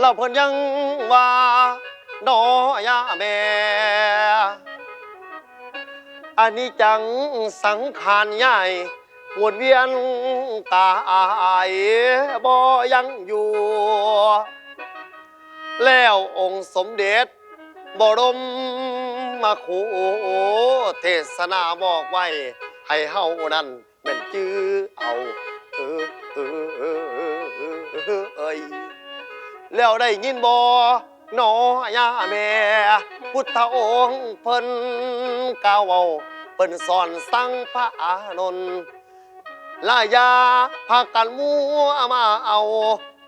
เราเพิ่นยังว่าดอยาแม่อันนี้จังสังขารใหญ่วนเวียนกายบ่ยังอยู่ แล้วองค์สมเด็จบรมมาโคเทศนาบอกไว้ ให้เฮานั้นเป็นจื้อเอา เออเออเออเออเออเออ แล้วได้ยินบ่หนอยาแม่ พุทธองค์เพิ่นกล่าวเอาเพิ่นสอนสั่งพระอานนท์ลายาพากันมัวมาเอา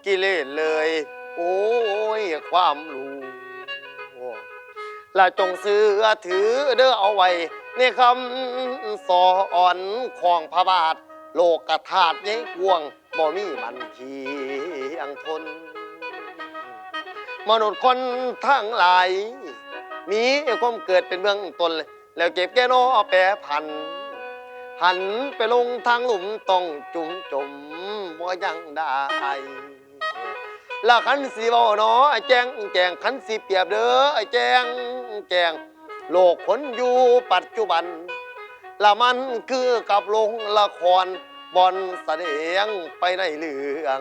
กิเลสเลย โอ้ยความรู้และจงเสือถือเด้อเอาไว้ในคำสอนของพระบาท โลกธาตุนี้กวงบ่มีมันเทียงทน มนุษย์คนทั้งหลาย มีความเกิดเป็นเบื้องต้นเลยแล้วเก็บแก่นอแปรพัน หันไปลงทางหลุมต้องจุ่มจมว่ายังได้ล้วขันสีเบาเนาะไอ้แจงแจงขันสีเปียบเด้อไอ้แจงแจงโลกผลอยู่ปัจจุบัน ละมันคือกับลงละครบอนแสดงไปในเรื่อง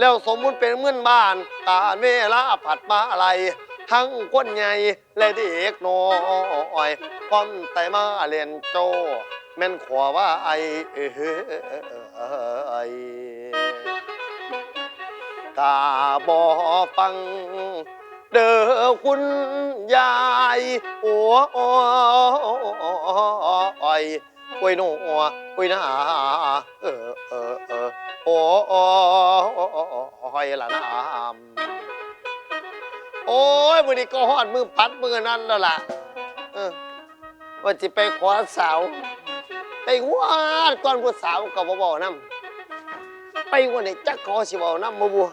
แล้วสมมุติเป็นเมื่อนบ้าน ตาเวลาผัดมาอะไร ทั้งคนใหญ่และเด็กน้อยก้อนแต่มาเรียนโจ แม่นขวาว่าไอเอยกาบอฟัง เด้อคุณยายโอ้อยโอ้ยนูโอ้ยนาเออเออเออ โอ้โอ้ยละน้ำโอ้ยมือนี้ก็หอดมือพัดมือนั่นแล้วล่ะเออว่าจะไปขวาสาว ไปวาดก่อนผู้สาวกับบ่ๆน้ำไปวันนี้จักขอสิบ่น้ำมาบัว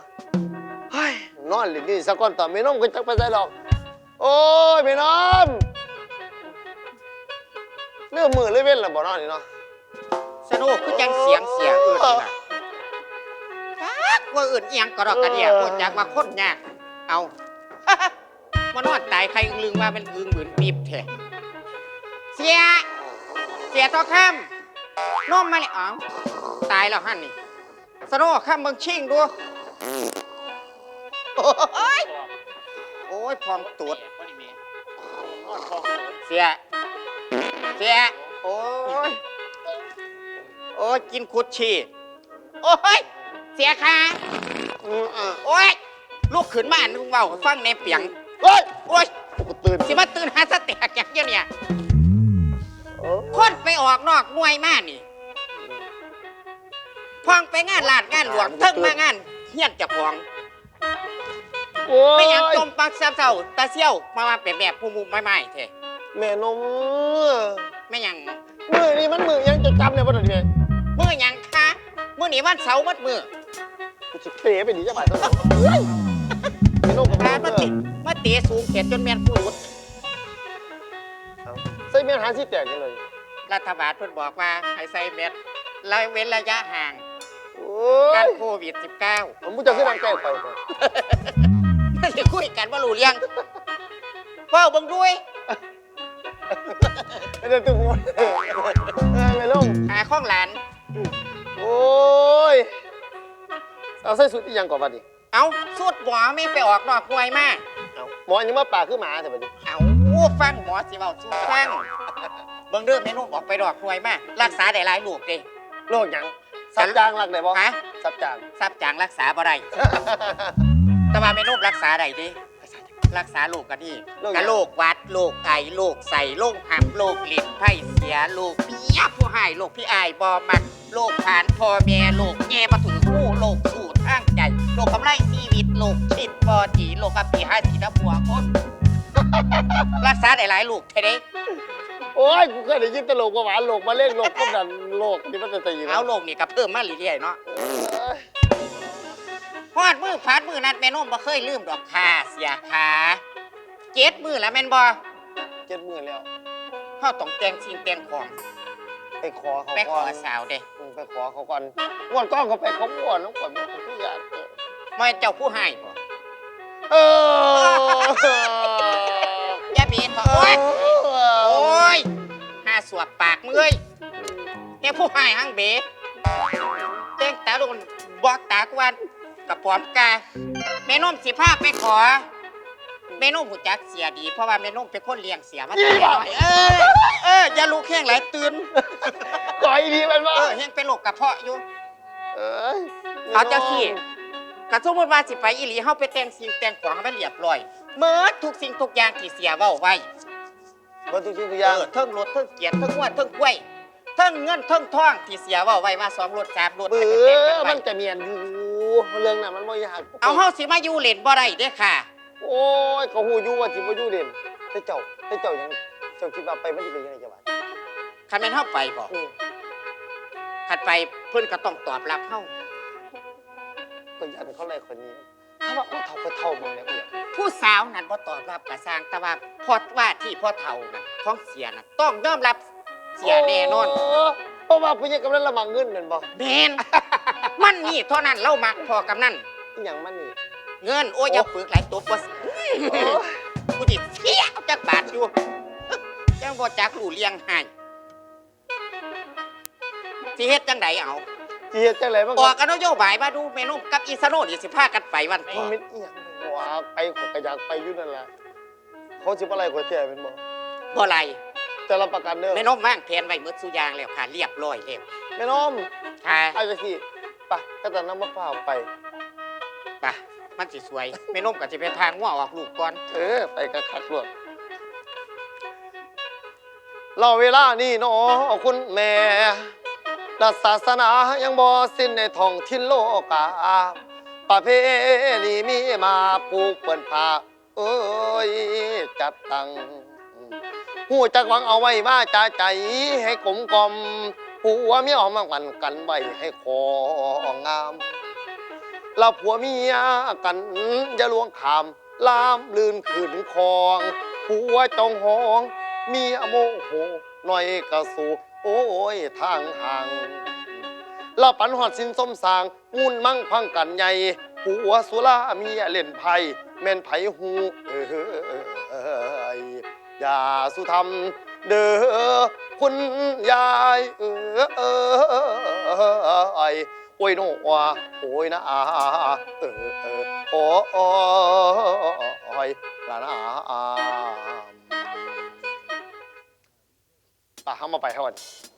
เฮ้ยนอนหลินนี่สักก่อนต่อไม่น้อมก็จักไปใส่หรอก โอ้ยไม่น้อมเรื่องมือเลยเว้นละบ่นอนนี่เนาะสนุกคือจังเสียงเสียงอื่นนี่นะ กว่าอื่นเอียงกระดอกกระเดียพูดจากมาคนยาก เอา มานอนตายใครอึงลึงว่าเป็นอึงเหมือนปีบแท้เสีย เสียทอข้ามน้มมาเลยอ๋อตายแล้วฮั่นนี่สนุกข้ามเบิ่งชิงดู โอ้ย โอ้ยพองตูดเสีย เสีย โอ้ย โอ้ย กินคุดชีโอ้ย เสียค่ะอืมอะโอ้ยลูกขืนมาอ่านลุงเบาฟังในเปียงเฮ้ยโอ้ยกูตื่นสิมาตื่นหาสเต็กอย่างเงี้ยเนี่ยโอ้คนไปออกนอกหน่วยมานี่พองไปงานลาดงานหลวงเทิงมางานเฮียนเจะพองโอ้ไม่ยอยากจมปักเศร้าๆตาเซี่ยวมามาแบบแบบผู้มุมไม่ไม่เท่แม่นมไม่หยังมือนี่มันมือยังจะจำเนี่ยบ่ได้เนี่ยมือหยังคะ มือนี้วันเสาร์มัดมือกูสิเป๋ไปดีจังหวะตอนนั้นเฮ้ยแม่นมกับร้าแม่นนมาติมาเตะสูงเขียนจนแมนผู้รุดใส่แม่นหาสิแตกจังเลย รัฐบาลเพิ่นบอกว่าให้ใส่แมสและเว้นระยะห่างโอ้กายรโควิด -19 ผมมึงจะขึ้นทางแก้ไขไปไม่ได้คุยกันว่ารู้เรื่องเฝ้าเบังด้วยไม่ได้ตุ้มเออไม่ลงหาข้องหลาน โอ้ยเอาใส่สุดอีหยังก่อนบัดนี้เอาสุดหมอไม่ไปออกนอกหน่วยมาเอาหมอยังมาปากคือหมาแต่บัดนี้เอาฟังหมอสิเว้าสู้ฟังเบิ่งเรื่องเมนูออกไปดอกหน่วยมารักษาได้หลายลูกเด้โรคหยังสับจางรักได้บ่ฮะสับจางทรัพย์จางรักษาบ่ได้แต่ว่าเมนูรักษาได้เด้ รักษาโรคกันนี่กะโรคหวัดโรคไอโรคใส่โรคหับโรคลิ้นไผ่เสียโรคเปียผู้หายโรคพี่อายบอมักโรคผ่านพ่อแม่โรคแง่มาถือคู่โรคสู่ทางใจโรคกำไรชีวิตโรคชิดบอดีโรคอภิหาสีน้ำหัวคนรักษาได้หลายลูกเท่เด้โอ้ยกูเคยได้ยินแตโลกว่าหวานโลกมาเล่นโลกพวกนั้นโลกนี่มันจะตีนะเอาโรคนี่ก็เพิ่มมาเรื่อยๆเนาะ เอ้ย พอดมือพาดมือนัดแม่นมบ่เคยลืมดอกค่ะเสียขาเจ็ดมือแล้วแม่นบ่เจ็ดหมื่นแล้วเฮาต้องแต่งสิ่งแต่งของไปขอเขาไปขก่ออนสาวเด้อืมไปขอเขาก่อนงวดก้อนเขาไปเขาบ้วนน้องก่อนมันคืออยากเออไม่เจ้าผู้ให้บ่เอออย่าเบียดเถอะโอ้ยโอ้ยหาสวบปากมึงเอ้ยเนี่ยผู้ให้หังเบ๋เต้งตาลุนบอกตากวัน กับพร้อมกาแม่นมสิพาไปขอแม่นมหูจักเสียดี เพราะว่าแม่นมเป็นคนเลี้ยงเสียมาแต่น้อยเออเอออย่าลูกแข้งไหลายตื่นก่อยดีมันมาเออแห้งเป็นโรคกระเพาะอยู่ เอ้ยเอาจังสิกระสมมติว่าสิไปอีหลีเฮาไปแต่งสิ่งแต่งของให้มันเรียบร้อยเมื่อทุกสิ่งทุกอย่างที่เสียเว้าไว้มันทุกสิ่งทุกอเอย่างอเทิงรถเทิงเกียรติเทิงงวดเทิงกล้วยเทิงเงินเทิงทองที่เสียเว้าไว้ว่าสองรถสามรถเบื่ให้ไปแต่งอกันไว้มันจะเมียนอยู่ เรื่องนั้นมันไม่ยากเอาเฮาสิมาอยู่เล่นบ่ได้เด้อค่ะ โอ้ยเขาหูอยู่ว่าจิบ่อยู่เด่นแต่เจ้าแต่เจ้ายังเจ้าคิดว่าไปมันจะเป็นยังไงจ้ะวะคันแม่นเฮาไปบ่อืมคันไปเพิ่นก็ต้องตอบรับเฮาก็ยันเขาเลยคนนี้ถ้าว่าเขาเท่าก็เท่ามึงเนี่ยเอื้อผู้สาวนั้นบ่ตอบรับก็สร้างแต่ว่าพอว่าที่พ่อเฒ่านั่นของเสียน่ะต้องยอมรับเสียแน่นอน โเพราะว่าพญากำลังละมังเงินนั่นบ่ แมน มันนี่เท่านั้นเล่ามักพอกำนั่น อหย่างมันนี่ เงินโอ้ยอย่าปึกหลายตัวบ่กูดิเที่ยวจักบาทอยู่ยังบ่จักรู้เลี้ยงให้สิเฮ็ดจังไดเอาสิเฮ็ดจังไดมันอก็อกกันนโยบายมาดูเมนูกับอีสโนนี่สิพากันไปวันพ่มัอนเป็นอีหยังว่าไปขอยก็อยากไปอยู่นั่นแหละเขาสิบ่อะไรข่อยแท้เป็นบ่บ่ไรแต่รับประกันเด้อแม่นมวางแผนไว้หมดสุอยางแล้วค่ะ เรียบร้อยแล้วแม่น้อมค่ะเอาจัง ซี่ไปก็ตอนนั้นมาฟ้าวไป ไปมันสิสวยแม่นมก็สิไปทางงัวออกลูกก่อน เออ ไปกระคักรวดเราเวลานี่เนาะคุณแม่รัฐศาสนายังบ่สิ้นในท้องถิ่นโลกาประเพณีมีมาปลูกเปิ่นผาเอ้ย จัดตั้งหูจักหวังเอาไว้มาจ่าใจให้กลมกลอม ผัวเมียหอมมากันกันไว้ให้ของาม เราผัวเมียกันอย่าลวงขามลามลื่นขืนคองผัวจองหองเมียโมโหหน่อยกระสูโอ้ยทางห่างเราปันหอดสินสมสางมุ่นมั่งพังกันใหญ่ผัวสุราเมียเล่นไพ่แม่นไผหูเอ้ยอย่าสุธรรมเด้อ คุณยายเออไอโอ้ยโนวโอ้ยนะอาเออเออโอ้โอ้ยละอาป่ะห้ามาไปเท่ากันพี่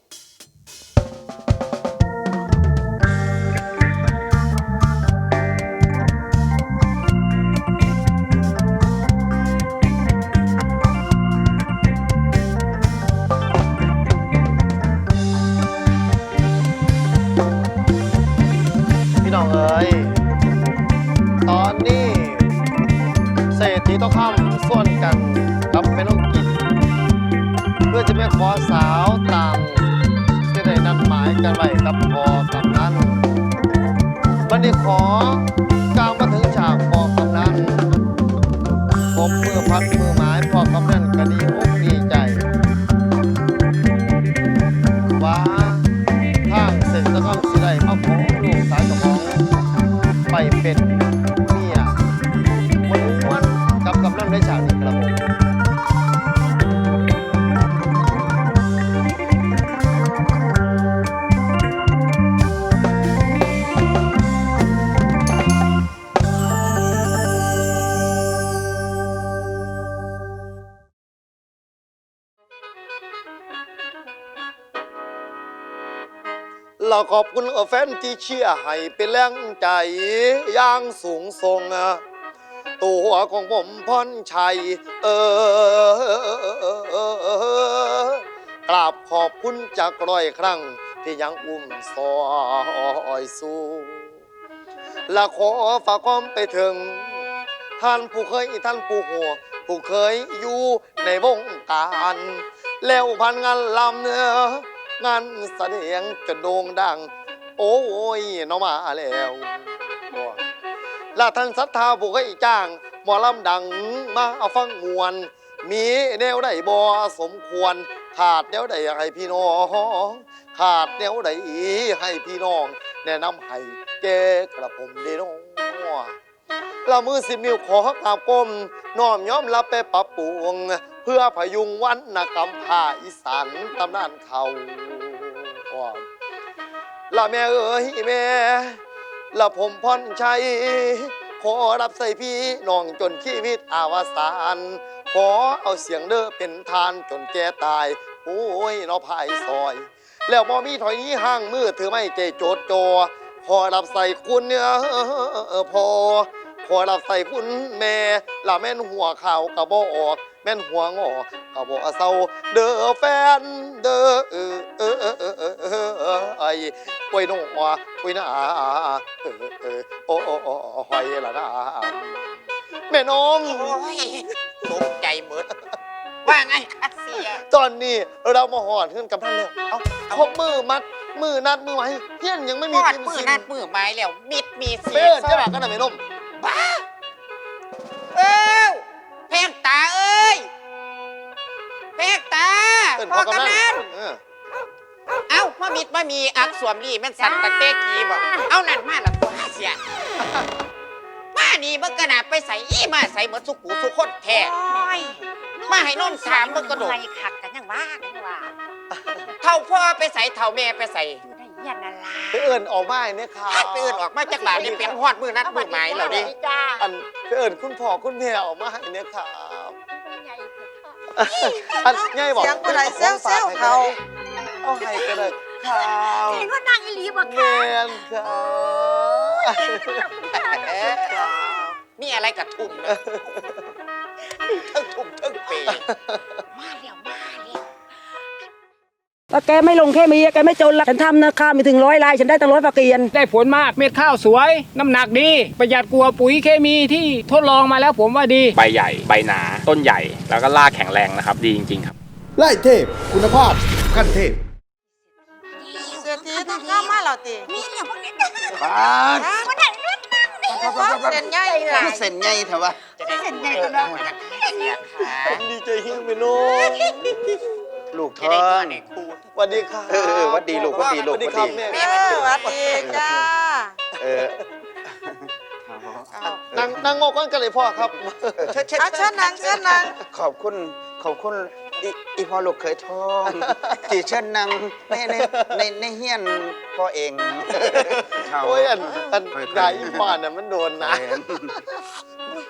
กับพอกับนั้นมันได้ขอ อบคุณแฟนที่เชียร์ให้เป็นแรงใจอย่างสูงส่งตัวของผมพรชัย เออกราบขอบคุณจากร้อยครั้ง ที่ยังอุ้มซอยสู้และขอฝากความไปถึง ท่านผู้เคยท่านผู้หัว ผู้เคยอยู่ในวงการ แล้วพันงานลำเนื้อ งานแสดงจะโด่งดัง โอ้ยน้องมาแล้วและท่านศรัทธาผู้เคยจ้าง หมอลำดังมาเอาฟังมวนมีแนวใดบ่สมควร ขาดแนวใดให้พี่น้อง ขาดแนวใดให้พี่น้อง แนะนำให้แกกระผมเด้น้องละมือสิมิวขอกราบก้ม น้อมย้อมรับไปปรับปรุง เพื่อพยุงวันนกรรมภาอีสานตำนานเขาว่าละแม่เอ๋ยแม่ละผมพรชัยขอรับใส่พี่น้องจนชีวิตอาวสานขอเอาเสียงเด้อเป็นทานจนแกตาย โอ้ยนอภายซอย แล้วบ่มีถอยนี้ห้างมือถือไม่เจโจดจอขอรับใส่คุณเนี่ยพอ ขอรับใส่คุณแม่ละแม่นหัวข่าวกะบ่ออก แม่นหัวงอกกะบ่เศร้าเด้อแฟนเด้อเออเออเออเออเออเออไอ้ป่วยหนอป่วยหน้าเออเออโอ้โอ้โอ้หอยละนะแม่น้องโอ้ยตกใจหมดว่าไงคะเสียตอนนี้เรามาหอดขึ้นกับท่านแล้วเอาครบมือมัดมือนัดมือไว้เพี้ยนยังไม่มมีอดทิมมือนัดมือไม้แล้วมิดมีเสีเป้ยนจะแบบกันหนะแม่ม บ้าเอ้าแพงตาเอ้ยแพงตาเอิ้นพ่อพ่อกำกำนันันนเออเอ้าพ่อมิดมามีอักสวมรีแม่นสันตะเตกีบอกเอานั่นมาละตัวเสียมานี่มันกระนาดไปใส่อีมาใส่เหมือนสุกูสุคนแท้ โอ้ยมาให้นมถามมึงกระโดดไม่ขักกันยังว่ากันยังว่า เท่าพ่อไปใส่เท่าแม่ไปใส่อ ยู่ในเฮียนนั่นล่ะไปเอิญออกมาเนี่ยค่ะไปเอื่นออกมาจากบาทนี่เป็นฮอดมือนัดมือไม้เหล่านี้จ้าอันไปเอิญคุณพ่อคุณแม่ออกมาให้เนี่ยค่ะใหญ่เถอะค่ะอันง่ายบอกเสียงผู้ใดเซลเซลเขาเอาให้ก็ได้ข่าวเห็นว่านางอีหลีบ่แมค่ะนค่ะเอ๊ะมีอะไรกับทุ่มนะทั้งทุ่มทั้งเปย์ ว่าแกไม่ลงแค่มีแกไม่จนละฉันทำนะข้าวมีถึงร้อยลายฉันได้ตั้งร้อยฝากเกียนได้ผลมากเม็ดข้าวสวย น้ำหนักดี ประหยัดกลัวาปุ๋ยเคมีที่ทดลองมาแล้วผมว่าดี ใบใหญ่ ใบหนา ต้นใหญ่ แล้วก็รากแข็งแรงนะครับ ดีจริง ๆ ครับ ไล่เทพ คุณภาพขั้นเทพเสียทีต้องเข้ามาแล้วติมีเนี่ยพวกนี้ปาดวันไหนเลือดนั่งนี่เส้นใหญ่หลายเส้นใหญ่เถอะวะจะได้เงินก็ได้เสียขาผมดีใจเฮียงแม่นม ลูกทจะอได้เงิงนในครูสวัสดีค่ะเออเออหวัดดีลูกหวัดดีลูกสวัสดี ครับหวัดดีแม่เออหวัดดีจ้าเออเอานั่งนั่งงอกกันกันเลยพ่อครับ เชิญเชิญเอาเชิญนางเชิญนางขอบคุณขอบคุณอีอีพ่อลูกเคยทองที่เชิญนางในในในในเฮียนพ่อเองเขาโอ้ยอันอันค่อยๆใหญ่อีบ้านน่ะมันโดนนะ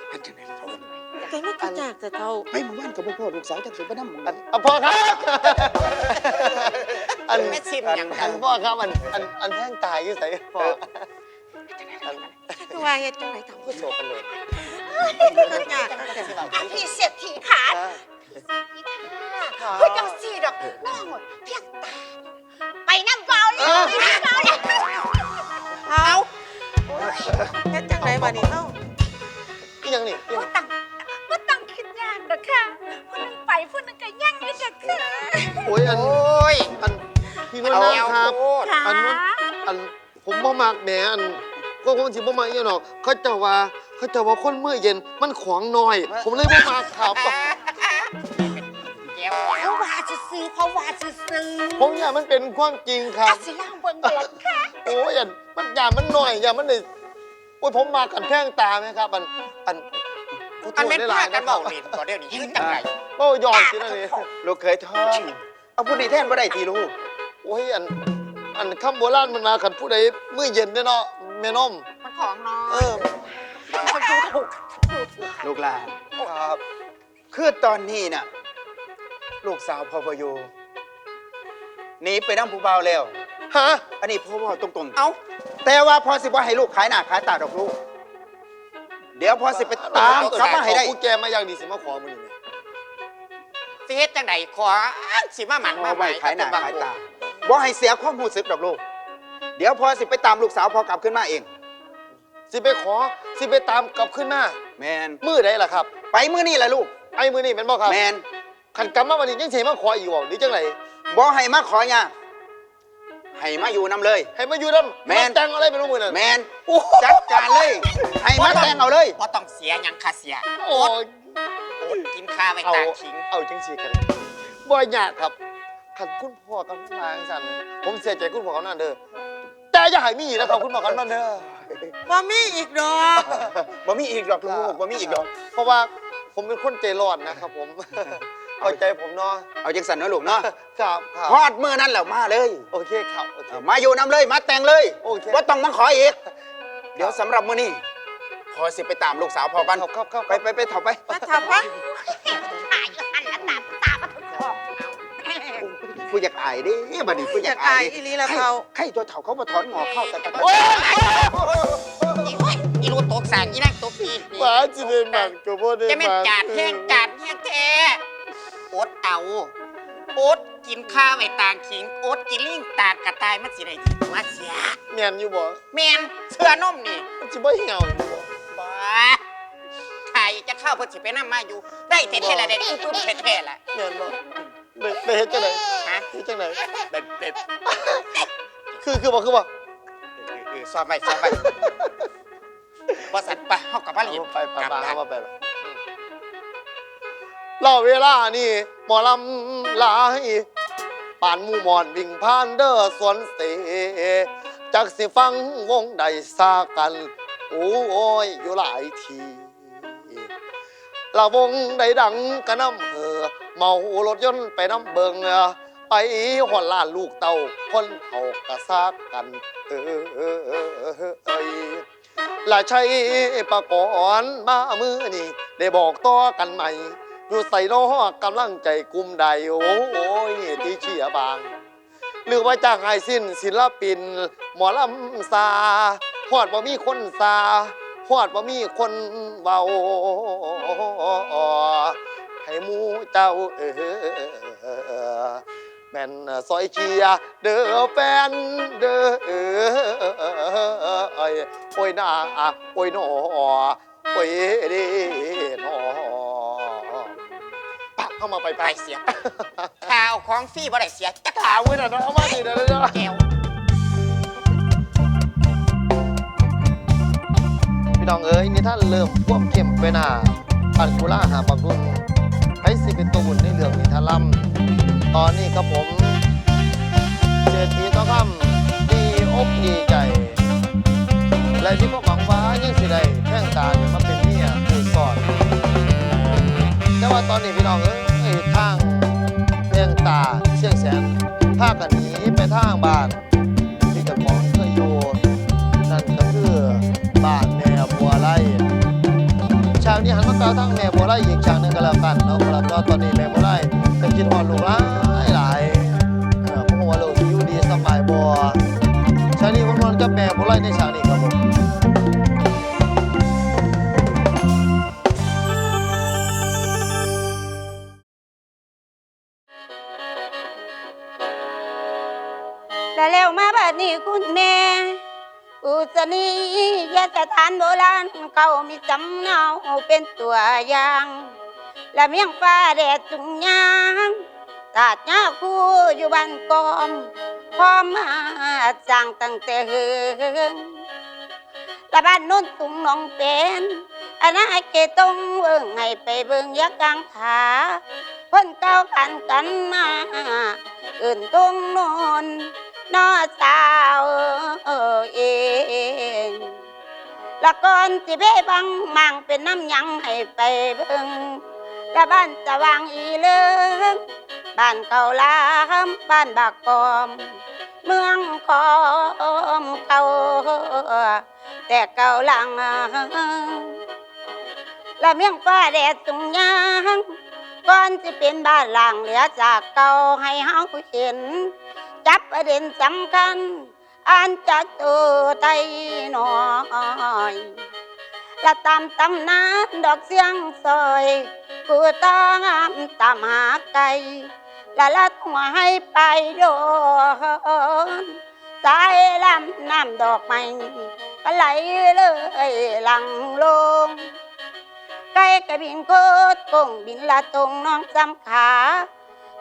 แกไม่กินจากแต่เท่าไปหมู่บ้านกับพ่อลูกสาวจากสุพรรณบุอันรีอะพ่อครับ อันไม่ชิมอย่างอันพ่อครับอันอันอันแท่งตายอยู่ใส่พ่ออันคือว่าเฮ็ดจังไดทำผู้โชว์กันเลยก็ยากอันพี่เศรษฐีขาเฮ้ยจังสี่ดอกน้องหมดเพียงตา ไปน้ำเปล่าเลยน้ำเปล่าเลยเอาเฮ็ดจังไดบัดนี้เฮา เอานาแล้วครับโคตรค่ะอันนู้น อันผมบ่มักแหมอันก็คงสิบ่มักอีหยังหรอกเขาเจะว่าเขาเจะว่าคนมื้อเย็นมันของน้อย ผมเลยบ่มักครับ แก้วเขาว่าจะซื้อเขาว่าจะซื้อผมอยากมันเป็นความจริงครัอาบ สิล่างเบิ่งเบิดค่ะโอ้ยอันมันอย่ามันหน่อยอย่ามันเลยโอ้ยผมมากันแท่งตาไหมครับ อันอันขอโทอันษเป็นได้หลาผ้ายกันนะคเบารับเล่นก่อนเดี๋ยวนี้ยืดจังไรโอ้ยอมสินะนี่ลูกเคยทองเอาผู้นี้แทนบ่ได้ทีลูก โอ้ยอันอันคำโบราณมันมาขันผู้ใดมื้อเย็นเด้อเนาะแม่น้อมมันของน้อเอยอคนดูถูกลูกหลานครับคือตอนนี้น่ะ ลูกสาวพ่อพออยู่หนีไปนั่งผู้เบาวแล้ว ฮะอันนี้พ่อว่าตรงๆ เอ้า แต่ว่าพ่อสิบ่ให้ลูกขายหน้าขายตาดอกลูก เดี๋ยวพ่อสิไปตามกลับมาให้ได้ขอผู้แกมาอย่างดีสิมาขอมื้อนี้แม่สิเฮ็ดจังไดขอสิมาหมันพ่มาอไว้ขายหน้าขายตา บ่ให้เสียความรู้สึกดอกลูก เดี๋ยวพ่อสิไปตามลูกสาวพ่อกลับขึ้นมาเอง สิไปขอ สิไปตามกลับขึ้นมาแมนมื้อใดล่ะครับ ไปมื้อนี้แหละลูก ไอ้มื้อนี้แม่นบ่ครับแมนขันกลับมาวันนี้ยังสิมาขออีกบ่หรือจังไดบ่ให้มาขอยากให้มาอยู่นํเลย ให้มาอยู่นำแม่น แต่งอะไรเป็นมื้อนั้นแมนโอ้โหจัดการเลย ให้มาแต่งเอาเลยบ่ต้องเสียหยังค่าเสียโอ้ย อดกินข้าวไว้เอาตากขิง เอาจังสิกันบ่ยากครับ ขันคุณพ่อกันมาจังซั่นผมเสียใจคุณพ่อกันนั่นเด้อแต่อย่าให้มีนะครับคุณพ่อกันนั่นเด้อบ่มีอีกดอก บ่มีอีกดอกลูกบ่มีอีกดอก เพราะว่าผมเป็นคนใจร้อนนะครับ ผมเข้าใจผมเนาะเอาจังสันเนาะลูกเนาะครับครับฮอดมือนั่นแล้วมาเลยโอเคครับโอเค เอามาอยู่น้ำเลยมาแต่งเลยโอเค ว่าต้องมาขออีก เดี๋ยวสำหรับมื้อนี้พอสิไปตามลูกสาวพอกันครับครับครับไปไปไปเถาไป มาทำวะ กูอยากอายเดิบัดนี้กูอายอยากกายดิอีหลีละเขาใครตัวเฒ่าเขามาถอนหงอกเข้าแต่แต่โอ้ยอีโอ้ยอีรู้ตกสารอีนั่งตกอีหมาจะได้หมันก็บ่ได้จะหแม่นมันจาดแห้งจาดแห้งแท้อดเอาอดกินข้าวไว้ต่างขิงอดกินลิงตากกระต่ายมันสิได้หัวเสียแม่นอยู่บ่แมนเสื้อนมนี่มันสิบ่เหี่ยวอยู่บ่บ้าใครจะเข้าเพิ่นสิไปนำมาอยู่ ได้แท้ๆละได้ตุ้มๆแท้ๆละแม่นบ่ได้ได้เฮ็ดจังได๋ ฮะเฮ็ดจังได๋เป็นเป็นคือคือบ่คือบ่เออซ้อมไว้ซ้อมไว้บ่สัตว์ไปเฮากลับบ้านเอาอีกไปไปกลับมาบ้านเอามาไปไปเล่าเวลานี่หมอลำหลายป่านหมู่หมอนวิ่งผ่านเด้อสวนเสจักสิฟังวงใดซากัน โอ้ยอยู่หลายทีละวงใดดังกะน้ำเหอเมารถยนต์ไปน้ำเบิง ไปหอนล้านลูกเต่าคนเขากระซากกัน เออเออเออเออละใช้ประกอนมามือนี่ได้บอกต่อกันใหม่ อยู่ใส่ล้อกำลังใจกลุ่มใดโอ้ยที่เชียบาง หรือว่าจางให้สิ้นศิลปิน หมอลำซาฮอดบ่มีคนซาฮอดบ่มีคนเบาให้มูเจ้าเออ แม่นซอยเชียร์เด้อแฟนเด้อเอยโอ้ยนาโอ้ยหนอโอ้ยเด้หนอปะเข้ามาไปไปไปเสียข่าวของฟรีบ่ได้เสียจักถามไว้หน่อยนะเอามาดิเดี๋ยวเดี๋ยวเดี๋ยวแก้วพี่น้องเอ๋ยนี่ท่านเริ่มพ่วมเข้มไปหน้าปันกุล่าหาบักรุ่นให้สิเป็นตัวบุญในเรื่องนิทานลำ ตอนนี้ครับผมเจตีต้องคำดีอกดีใจ และที่พวกหวังว่ายังสิได้แท่งตาเนี่ยมาเป็นเมียผู้สอนแต่ว่าตอนนี้พี่น้องเอ้ยทางเมียงตาเชียงแสนพากันหนีไปทางบ้านที่จ้าของเคยอยู่นั่นก็คือบ้านแม่บัวไร่ฉากนี้หันมากล่าวทั้งแม่บัวไร่อีกฉากหนึ่งก็แล้วกันเนาะครับก็ตอนนี้แม่บัวไร่ กินหอดลูกหลายหลายเออเพราะว่าเราอยู่ดีสมัยบัวฉากนี้มันมันกับแม่บัวไร่ในฉากนี้ครับผมแต่แล้วมาบัดนี้คุณแม่ อุสนียสถานโบราณเขามีสำเนาเป็นตัวอย่าง และเมียงฟ้าแดดจุงยางตาดยาคู่อยู่บ้านกอมพอมาสร้างตั้งแต่เฮิงและบ้านโน้นตุงหนองเป็นอนาเกตงเบิ่งให้ไปเบิ่งยักกลางขาพ้นเก้ากันกันมาอื่นตุงโนนนอสาวเองละก่อนสิเบ้บังมังเป็นน้ำยังให้ไปเบิ่ง ละบ้านสว่างอีเลิงบ้านเก่าลามบ้านบากกอม เมืองคอมเก่าแต่เก่าหลังละเมียงฟ้าแดดสุงยางก่อนสิเป็นบ้านหลังเหลือจากเก่าให้เฮาเห็น จับประเด็นสำคัญ อ่านจากตัวไตหน่อย และตามตำนานดอกเสียงซอยกูต้องตามหาไก่และลัดหัวให้ไปโดนสายลำน้ำดอกไม้ก็ไหลเลยหลังลงไก่กระบินโคตรคงบินละตรงน้องจำขา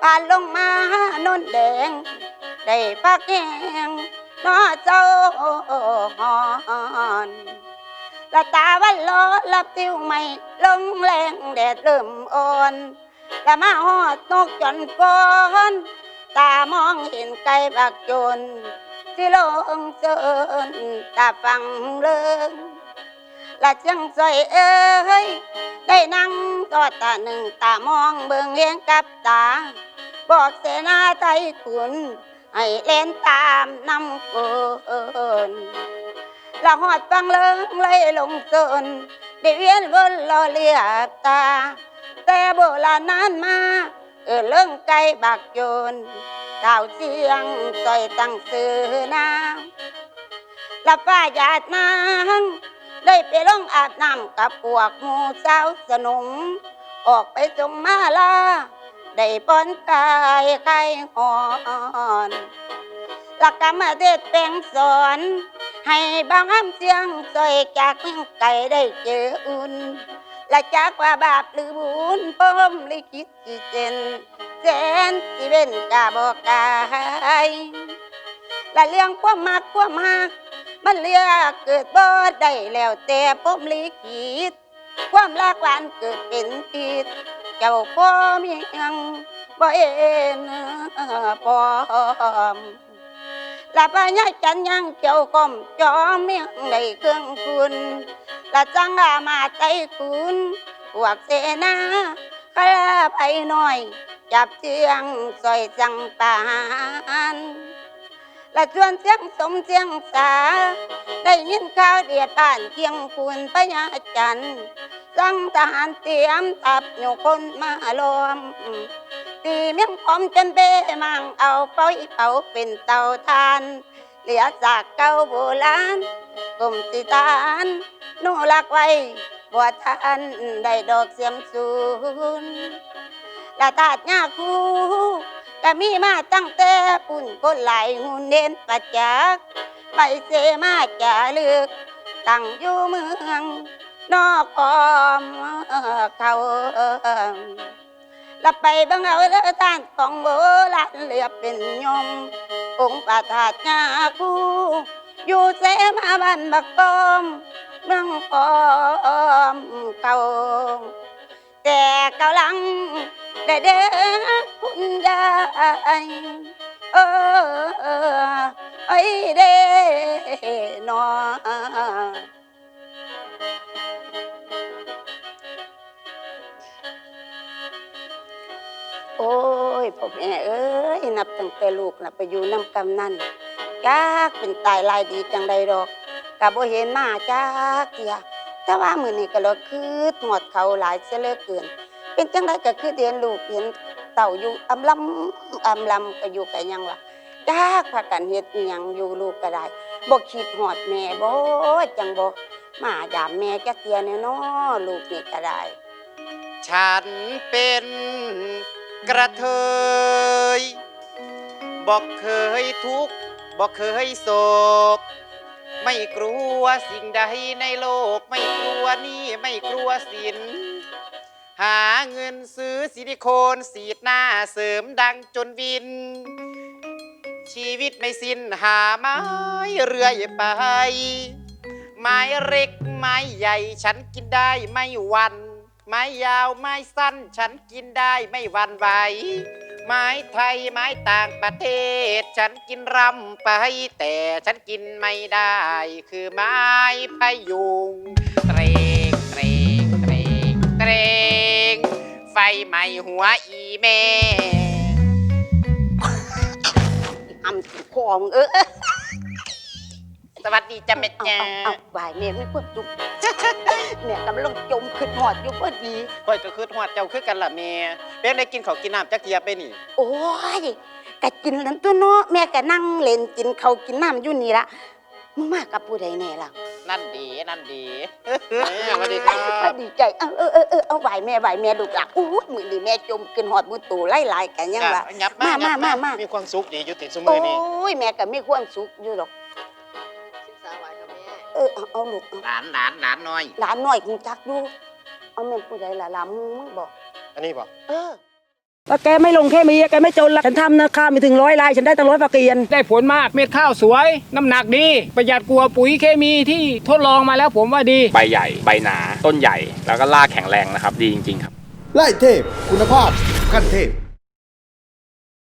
ปานลงมาโนนแดง ได้พักแหงนอเจ้าหอน ละตาวันโลลับติ้วไม่ลงแรงแดดเริ่มอ่อนละมาหอดนกจนฝนตามองเห็นไก่บักจนสิลงเจินตาฟังเลิงละจังใส่เอ้ยได้นั่งต่อตาหนึ่งตามองเบิ่งเลี้ยงกับตา บอกเสนาไทยขุนให้เล่นตามนำเกิน ละหอดฟังเลิงเลยลงจนได้เวียนวนรอเลียตา แต่โบราณนั้นมา เออเรื่องไก่บักโยนดาวเสียงต่อยตั้งซื้อน้ำละป้าหยาดนางได้ไปลงอาบน้ำกับพวกหมูสาวสนุมออกไปจงมาลาได้ป้อนกายไข่หอนหลักกรรมเทศแปลงสอน ให้บางอ้ำเสียงซอยจากเมืองไก่ได้เจออุ่น และจากว่าบาปหรือบุญพรหมลิขิตที่เจนแสนที่เป็นกาบอกกายและเรื่องความมักความหักมันเลือกเกิดบ่ได้แล้วแต่พรหมลิขิตความรักหวานเกิดเป็นผิดเจ้าพ่อมียังบ่เอ็นพร้อม ละพญาจันยังเจ้าก้มจอมเมียงในเครื่องคุณละจังอามาใจคุณพวกเสนาก็ลาไปหน่อย จับเชียงซอยจังปานละชวนเสียงสมเสียงสา ได้ยินข่าวเดียดบ้านเคียงคุณพญาจันทร์ สั่งทหารเตรียมตับอยู่คนมาล้อมตีเมียงพร้อมจนเบมังเอาไปเผาเป็นเตาทาน เหลือจากเก่าโบราณกลมสิตานนูรักไว้บัวทันได้ดอกเสียมสูนละตาดยาคูก็มีมาตั้งแต่ปุ่นคนหลหุ่นเน้นประจักไปเสมาจะลึกตั้งอยู่เมือง นอกออมเขาลับไปบังเอาเลือท่านของโบราณเหลือเป็นยม องค์ประทาดงาคูอยู่เสมาบันบักตอมเมืองปอมเก่าแต่เก่าหลังได้เด้อคุณยายเออเออไอ้เด้นอ โอ้ยพ่อแม่เอ้ยนับตั้งแต่ลูกนะไปอยู่น้ำกำนั่นจักเป็นตายลายดีจังใดดอกกะบ่เห็นมาจักเทียแต่ว่ามื้อนี้ก็เลยคือหอดเขาหลายเสียเหลือเกิน เป็นจังไดก็คือเห็นลูกเห็นเต่าอยู่อำลำอำลำก็อยู่ไปยังวะจักพากันเฮ็ดอิหยังอยู่ลูกก็ได้บ่คิดหอดแม่บ่จังบ่มายามแม่จักเทียแน่นอลูกนี่ก็ได้ ฉันเป็น กระเทยบอกเคยทุกข์บอกเคยโศก ไม่กลัวสิ่งใดในโลก ไม่กลัวหนี้ไม่กลัวสิน หาเงินซื้อซิลิโคนสีดหน้าเสริมดังจนวิน ชีวิตไม่สิ้นหาไม้เรื่อยไป ไม้เล็กไม้ใหญ่ฉันกินได้ไม่หวัน ไม้ยาวไม้สั้น ฉันกินได้ไม่หวั่นไหว ไม้ไทยไม้ต่างประเทศ ฉันกินรำไป แต่ฉันกินไม่ได้ คือไม้พะยุงเตรงเตรงเตรงเตรงไฟไหม้หัวอีแม่อำของเออ สวัสดีจ้ะแม่เอาจ้าเอาเอาบ่ายแม่ไม่ควรจุกแม่กำลังจมขึ้นหอดอยู่พอดี ค่อยก็คือหอดเจ้าคือกันล่ะแม่เป็นได้กินข้าวกินน้ำจักเทียไปนี่ โอ้ยกะกินนั้นตัวเนาะแม่ก็นั่งเล่นกินข้าวกินน้ำอยู่นี่ละมึงมากับผู้ใดแน่ล่ะนั่นดีนั่นดีสวัสดีครัก็บดีใจเออเออเออเออเอาไหวแม่ไหวแม่ลูกหลักอู้มือดีแม่จมขึ้นหอดมือตู่ไล่ลายๆกันยังวะ ยับมามามามามีความสุขดีอยู่ติดสโอมือนี่้ยแม่ก็มีความสุขอยู่หรอก เออเอาเอาลูกเอาหลานหลานหลานน้อย หลานหน่อยคงจักอยู่เอาแม่นผู้ใดล่ะหลานมึงมึงบอก อันนี้บอกเออ ว่าแกไม่ลงแค่มีแกไม่จนละฉันทำนะข้าวมีถึงร้อยลาย ฉันได้ตั้งร้อยฝากเกียน ได้ผลมากเม็ดข้าวสวย น้ำหนักดี ประหยัดกลัวาปุ๋ยเคมีที่ทดลองมาแล้วผมว่าดี ใบใหญ่ ใบหนา ต้นใหญ่ แล้วก็รากแข็งแรงนะครับ ดีจริงๆครับ ไล่เทพ คุณภาพขั้นเทพ